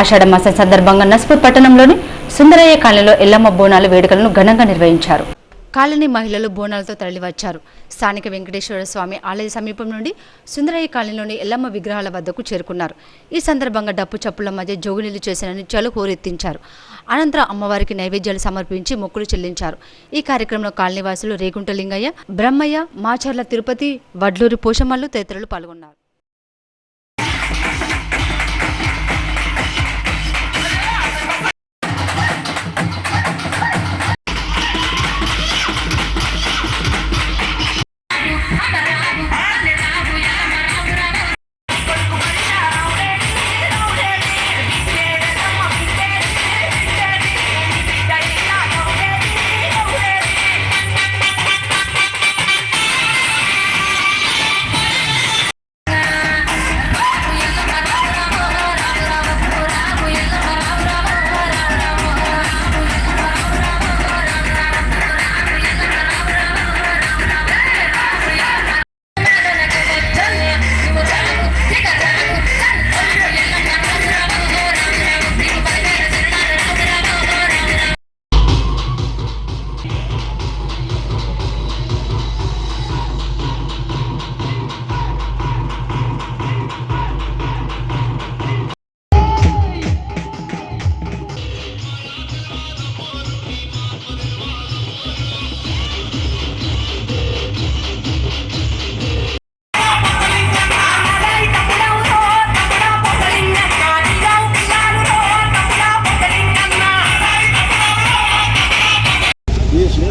ఆషాఢమాస సందర్భంగా నస్పూర్ పట్టణంలోని సుందరయ్య కాలనీలో ఎల్లమ్మ బోనాల వేడుకలను ఘనంగా నిర్వహించారు. కాలనీ మహిళలు బోనాలతో తరలివచ్చారు. స్థానిక వెంకటేశ్వర స్వామి ఆలయ సమీపం నుండి సుందరయ్య కాలనీలోని ఎల్లమ్మ విగ్రహాల వద్దకు చేరుకున్నారు. ఈ సందర్భంగా డప్పు చప్పుల మధ్య జోగునీలు చేసిన నృత్యాలు హోరెత్తించారు. అనంతరం అమ్మవారికి నైవేద్యాలు సమర్పించి మొక్కులు చెల్లించారు. ఈ కార్యక్రమంలో కాలనీవాసులు రేగుంట లింగయ్య బ్రహ్మయ్య మాచర్ల తిరుపతి వడ్లూరి పోషమల్లు తదితరులు పాల్గొన్నారు.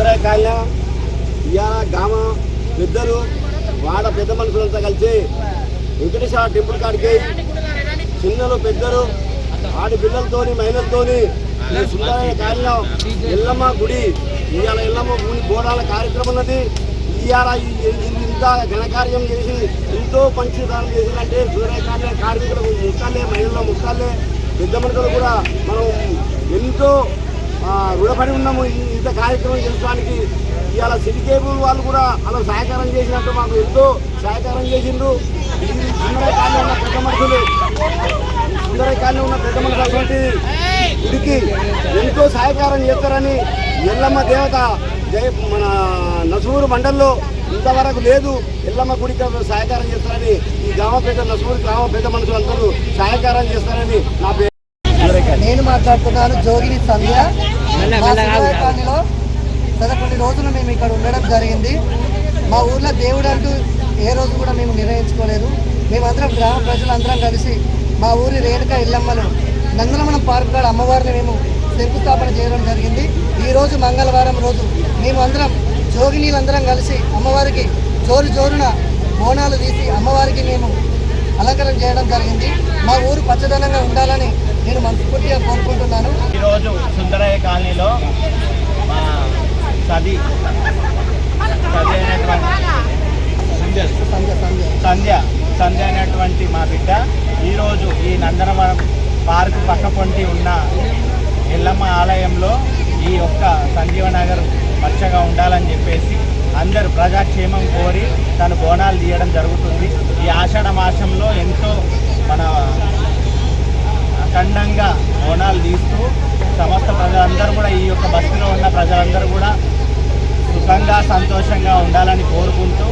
ఈ సుందరయ్య ఇవాళ గ్రామ పెద్దలు వాడ పెద్ద మనుషులంతా కలిసి వెంకటేశ్వర టెంపుల్ కాడికి చిన్నలు పెద్దలు ఆడి పిల్లలతోని మహిళలతోని ఈ సుందరయ్య కాలన ఎల్లమ్మ గుడి ఇవాళ ఎల్లమ్మ గుడి బోడాల కార్యక్రమం ఉన్నది. ఇవాళ ఈ- ఇంత ఘనకార్యం చేసి ఎంతో పంచదానం చేసిందంటే సుందరయ్య కార్మికులకు ముక్కలే మహిళల ముక్కాలే పెద్ద మనుషులు కూడా మనం ఎంతో రుణపడి ఉన్నాము. ఈ- ఇంత కార్యక్రమం చేసుకోవడానికి ఇవాళ సిటీ కేబుల్ వాళ్ళు కూడా అలా సహకారం చేసినట్టు మాకు ఎంతో సహకారం చేసిండ్రు. ఈ ఉన్న పెద్ద మనుషులు సుందరకాలం ఉన్న పెద్ద మనుషులు అటువంటి ఇదికి ఎంతో సహకారం చేస్తారని ఎల్లమ్మ దేవత జయ మన నసూరు మండల్లో ఇంతవరకు లేదు. ఎల్లమ్మ గుడికి సహకారం చేస్తారని ఈ గ్రామ పెద్ద నసూరు గ్రామ పెద్ద మనుషులు అందరూ సహకారం చేస్తారని నా పేరు. నేను మాట్లాడుతున్నాను జోగిని సంధ్య. మా శివాలయంలో పదకొండు రోజులు మేము ఇక్కడ ఉండడం జరిగింది. మా ఊర్లో దేవుడు అంటూ ఏ రోజు కూడా మేము నిర్ణయించుకోలేదు. మేమందరం గ్రామ ప్రజలందరం కలిసి మా ఊరి రేణుక ఇల్లమ్మను నందనమనం పార్క్ కాడ అమ్మవారిని మేము శంకుస్థాపన చేయడం జరిగింది. ఈ రోజు మంగళవారం రోజు మేము అందరం జోగినీలందరం కలిసి అమ్మవారికి జోరు జోరున బోనాలు తీసి అమ్మవారికి మేము అలంకరణ చేయడం జరిగింది. మా ఊరు పచ్చదనంగా ఉండాలని నేను మనస్ఫూర్తిగా కోరుకుంటున్నాను. ఈరోజు సుందరయ్య కాలనీలో మా సది సది అయినటువంటి సంధ్య సంధ్య అనేటువంటి అయినటువంటి మా బిడ్డ ఈరోజు ఈ నందనవనం పార్కు పక్క పొంటి ఉన్న ఎల్లమ్మ ఆలయంలో ఈ యొక్క సంజీవనగర్ పచ్చగా ఉండాలని చెప్పేసి అందరు ప్రజాక్షేమం కోరి తను బోనాలు తీయడం జరుగుతుంది. ఈ ఆషాఢ మాసంలో ఎంతో మన అఖండంగా బోనాలు తీస్తూ సమస్త ప్రజలందరూ కూడా ఈ యొక్క బస్సులో ఉన్న ప్రజలందరూ కూడా సుఖంగా సంతోషంగా ఉండాలని కోరుకుంటూ